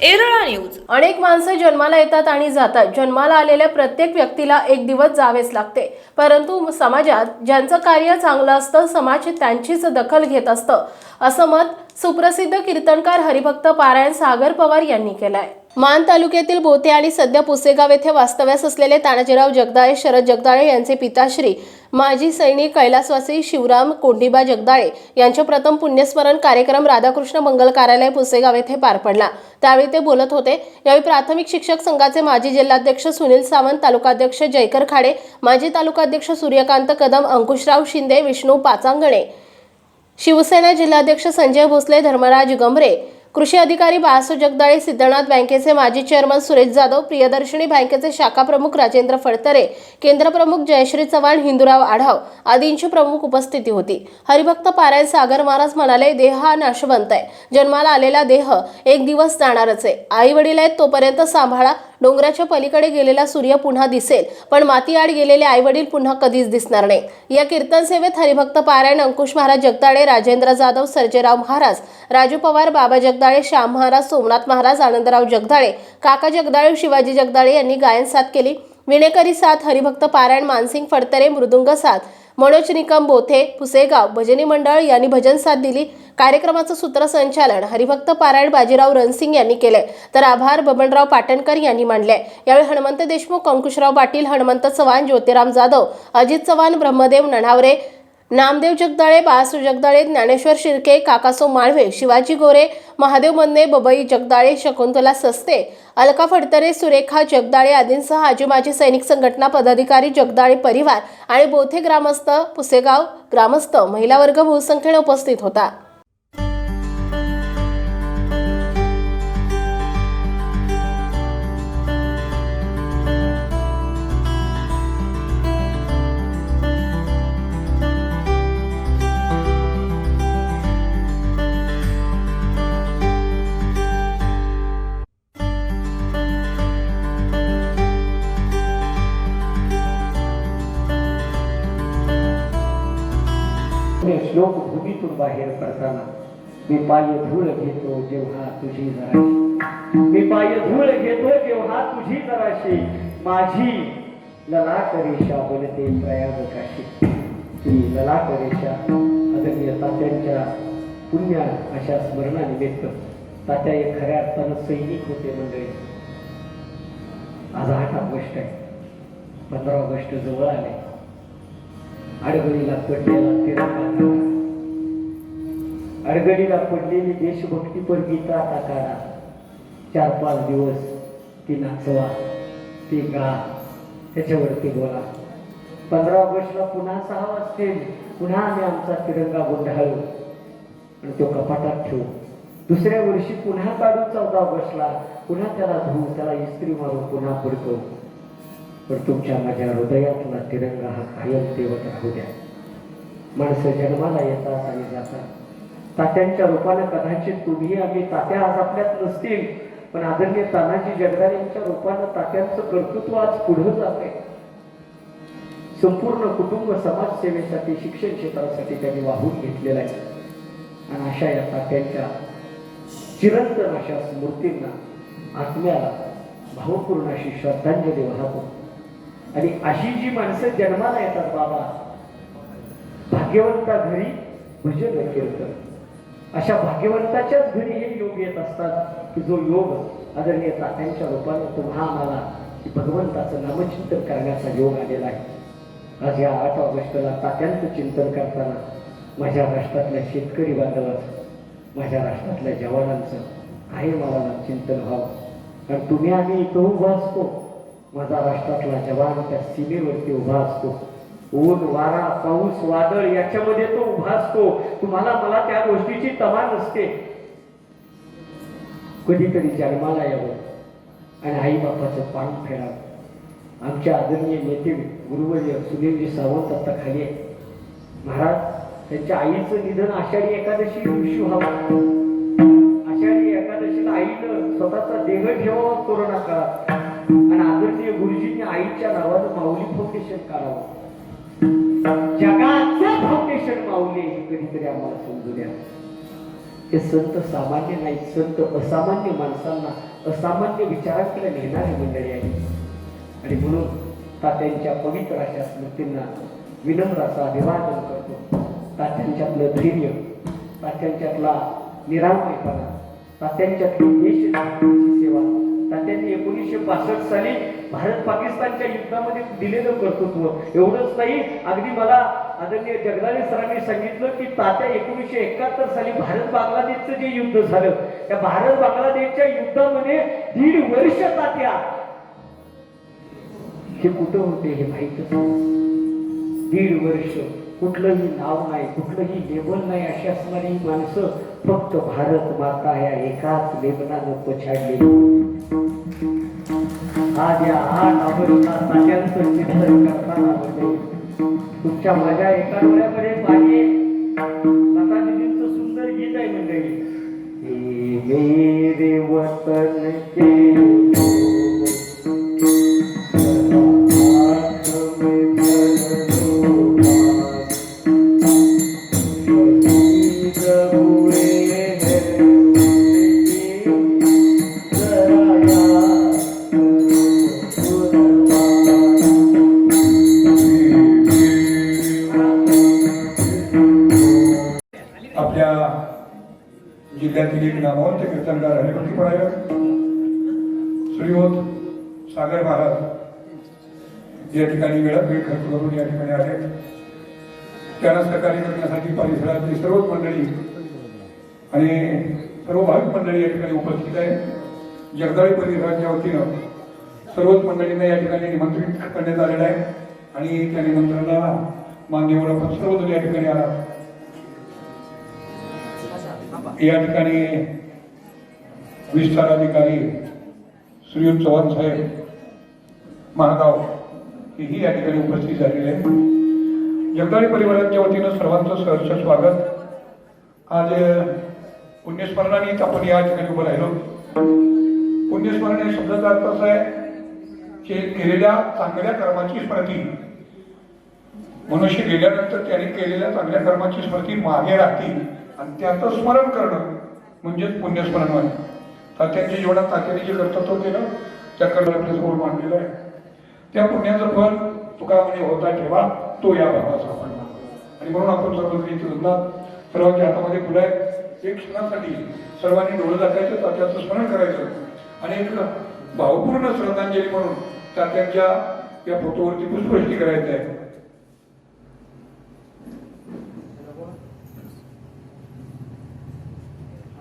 Erala news. अनेक माणसं जन्माला येतात आणि जातात. जन्माला आलेल्या प्रत्येक व्यक्तीला एक दिवस जावेच लागते. परंतु समाजात ज्यांचं कार्य चांगलं असतं समाज त्यांचीच दखल घेत असतं असं मत सुप्रसिद्ध कीर्तनकार हरिभक्त पारायण सागर पवार यांनी केलंय. मान तालुक्यातील बोते आणि सध्या पुसेगाव येथे वास्तव्यास असलेले तानाजीराव जगदाळे शरद जगदाळे यांचे पिताश्री माजी सैनिक कैलासवासी शिवराम कोंडिबा जगदाळे यांचे प्रथम पुण्यस्मरण कार्यक्रम राधाकृष्ण मंगल कार्यालय पुसेगाव येथे पार पडला. त्यावेळी ते बोलत होते. यावेळी प्राथमिक शिक्षक संघाचे माजी जिल्हाध्यक्ष सुनील सावंत तालुकाध्यक्ष जयकर खाडे माजी तालुकाध्यक्ष सूर्यकांत कदम अंकुशराव शिंदे विष्णू पाचांगणे शिवसेना जिल्हाध्यक्ष संजय भोसले धर्मराज गंभरे कृषी अधिकारी बासू जगदाळे सिद्धनाथ बँकेचे माजी चेअरमन सुरेश जाधव प्रियदर्शनी बँकेचे शाखा प्रमुख राजेंद्र फडतरे केंद्र प्रमुख जयश्री चव्हाण हिंदुराव आढाव आदींची प्रमुख उपस्थिती होती. हरिभक्त पारायण सागर महाराज म्हणाले देह हा नाशवंत आहे. जन्माला आलेला देह एक दिवस जाणारच आहे. आई वडील आहेत तोपर्यंत सांभाळा. डोंगराच्या पलीकडे गेलेला सूर्य पुन्हा दिसेल पण माती आड गेलेले आई वडील पुन्हा कधीच दिसणार नाही. या कीर्तन सेवेत हरिभक्त पारायण अंकुश महाराज जगदाळे राजेंद्र जाधव सर्जेराव महाराज राजू पवार बाबा जगदाळे श्याम महाराज सोमनाथ महाराज आनंदराव जगदाळे काका जगदाळे शिवाजी जगदाळे यांनी गायन साथ केली. विणेकरी साथ हरिभक्त पारायण मानसिंग फडतरे मृदुंग साथ मनोज निकम बोथे पुसेगाव भजनी मंडळ यांनी भजन साथ दिली. कार्यक्रमाचं सूत्रसंचालन हरिभक्त पारायण बाजीराव रणसिंग यांनी केले तर आभार बबनराव पाटणकर यांनी मानले यावेळी हनुमंत देशमुख अंकुशराव पाटील हनुमंत चव्हाण ज्योतिराम जाधव अजित चव्हाण ब्रह्मदेव नणावरे नामदेव जगदाळे बाळासू जगदाळे ज्ञानेश्वर शिर्के काकासो माळवे शिवाजी गोरे महादेव मन्ने बबई जगदाळे शकुंतला सस्ते अलका फडतरे सुरेखा जगदाळे आदींसह आजी माजी सैनिक संघटना पदाधिकारी जगदाळे परिवार आणि बोथे ग्रामस्थ पुसेगाव ग्रामस्थ महिला वर्ग बहुसंख्येने उपस्थित होता. दुसरे श्लोक भूमीतून बाहेर पडताना मी पाय धूळ घेतो जेव्हा तुझी जराशी. मी पाय धूळ घेतो जेव्हा तुझी जराशी. माझी ललाकरेषा बोलते बनते प्रयाग काशी ती ललाकरेषा आदरणीय तात्यांच्या पुण्य अशा स्मरणानिमित्त तात्या एक खऱ्या अर्थानं सैनिक होते मंडळी. आज आठ ऑगस्ट आहे. पंधरा ऑगस्ट जवळ आले. अडगडीला पडलेला तिरंगा अडगडीला पडलेली देशभक्ती पर गीता आता काढा. चार पाच दिवस ती नाचवा ती गा त्याच्यावरती बोला. पंधरा ऑगस्टला पुन्हा सहा वाजतील. पुन्हा आम्ही आमचा तिरंगा गुंडाळू. आणि तो कपाटात ठेवू. दुसऱ्या वर्षी पुन्हा काढू चौदा ऑगस्टला. पुन्हा त्याला धुवू त्याला इस्त्री मारून पुन्हा पडतो पण तुमच्या माझ्या हृदयातला तिरंगा हा कायम तेवत राहू द्या. माणसं जन्माला येतात आणि जातात. तात्यांच्या रूपाने कदाचित तुम्ही आम्ही तात्या आज आपल्यात नसतील पण आदरणीय तानाजी जगदाळे यांच्या रूपानं तात्यांचं कर्तृत्व आज पुढे जाते संपूर्ण कुटुंब समाजसेवेसाठी शिक्षण क्षेत्रासाठी त्यांनी वाहून घेतलेलं आहे. आणि अशा या तात्यांच्या चिरंतन अशा स्मृतींना आत्म्याला भावपूर्ण अशी श्रद्धांजली वाहतो. आणि अशी जी माणसं जन्माला येतात बाबा भाग्यवंता घरी भजन कीर्तन अशा भाग्यवंताच्याच घरी हे योग येत असतात की जो योग आदरणीय तात्यांच्या रूपाने तुम्हा आम्हाला की भगवंताचं नामचिंतन करण्याचा योग आलेला आहे. आज या आठ ऑगस्टला तात्यांचं चिंतन करताना माझ्या राष्ट्रातल्या शेतकरी बांधवाचं माझ्या राष्ट्रातल्या जवानांचं काही मला चिंतन व्हावं. कारण तुम्ही आम्ही इथं उभा असतो. माझा राष्ट्रातला जवान त्या सीमेवरती उभा असतो. ऊन वारा पाऊस वादळ याच्यामध्ये तो उभा असतो. तुम्हाला मला त्या गोष्टीची तमा नसते. कधीतरी जन्माला यावं आणि आई बापाचं पान फेडावं. आमच्या आदरणीय नेते गुरुवर्य सुनीलजी सावंत आता खाली आहे महाराज त्यांच्या आईचं निधन आषाढी एकादशी दिवशी व्हावं. आषाढी एकादशीला आईनं स्वतःचा देह ठेवावा कोरोना काळात. आणि आदरणीय गुरुजींनी आईच्या नावानं माऊली फाउंडेशन काढावं. जगाचं फाउंडेशन माऊली हे कधीतरी आम्हाला समजू द्या. हे संत सामान्य नाही संत असामान्य माणसांना असामान्य विचाराकडे नेणारी मंडळी आहे आणि म्हणून तात्यांच्या पवित्र अशा स्मृतींना विनम्र असा अभिवादन करतो. तात्यांच्यातलं धैर्य तात्यांच्यातला निरामयपणा तात्यांच्यातली देशभक्तीची सेवा त्यांनी एकोणीसशे बासष्ट साली भारत पाकिस्तानच्या युद्धामध्ये दिलेलं कर्तृत्व. एवढंच नाही अगदी मला आदरणीय जगदाळे सरांनी सांगितलं की तात्या एकोणीसशे एकाहत्तर साली भारत बांगलादेशचं जे युद्ध झालं त्या भारत बांगलादेशच्या युद्धामध्ये दीड वर्ष तात्या. हे कुठं होते हे माहीत दीड वर्ष कुठलंही नाव नाही कुठलंही लेबल नाही अशी असणारी माणसं फक्त भारत माता या एकाच लेबलानं पछाडलेली. आज या आठ आवडता तात्यांचं चिंतन करताना होते. तुमच्या माझ्या एका डोळ्यामध्ये पाणी जिल्ह्यातील एक नामवंत कीर्तनकार हरिभक्ती परायण श्रीमोद सागर महाराज या ठिकाणी वेळात वेळ खर्च करून या ठिकाणी आले त्यांना सहकार्य करण्यासाठी परिसरातली सर्वच मंडळी आणि सर्व भाविक मंडळी या ठिकाणी उपस्थित आहे. जगदाळी परिसराच्या वतीनं सर्वच मंडळींना या ठिकाणी निमंत्रित करण्यात आलेलं आहे आणि त्या निमंत्रणाला मान्यवर आपण सर्वजण या ठिकाणी आला या ठिकाणी विस्तार अधिकारी श्रीयुत चव्हाण साहेब महागाव हेही या ठिकाणी उपस्थित झालेले आहेत. जगदाळी परिवाराच्या वतीनं सर्वांचं सहर्ष स्वागत. आज पुण्यस्मरणाने आपण या ठिकाणी उभं राहिलो. पुण्यस्मरण हे शब्दाचा अर्थ असा आहे की केलेल्या चांगल्या कर्माची स्मृती. मनुष्य गेल्यानंतर त्याने केलेल्या चांगल्या कर्माची स्मृती मागे राहते आणि त्याचं स्मरण करणं म्हणजेच पुण्यस्मरण होय. तात्यांच्या जीवनात तात्याने जे कर्तव्य केलं त्या कर्ण आपल्यासमोर मांडलेलं आहे. त्या पुण्याचं फळ तुका म्हणजे होता ठेवा तो या भावाचा आपण आणि म्हणून आपण सर्वजण इथे सर्वांच्या हातामध्ये फुलं आहेत एक क्षणासाठी सर्वांनी डोळं दाखायचं तात्याचं स्मरण करायचं. आणि एक भावपूर्ण श्रद्धांजली म्हणून तात्यांच्या या फोटोवरती पुष्पवृष्टी करायचं आहे.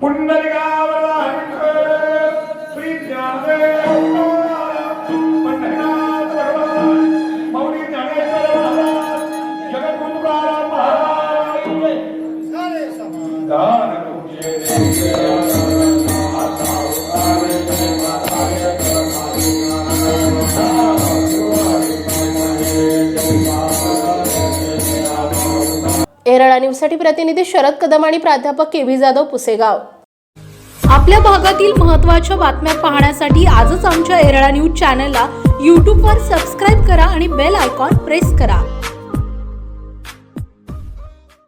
पुंडलिकावरला एरळा न्यूजसाठी प्रतिनिधी शरद कदम आणि प्राध्यापक के व्ही जाधव पुसेगाव. आपल्या भागातील महत्त्वाच्या बातम्या पाहण्यासाठी आजच आमच्या एरळा न्यूज चॅनलला यूट्यूबवर सबस्क्राईब करा आणि बेल आयकॉन प्रेस करा.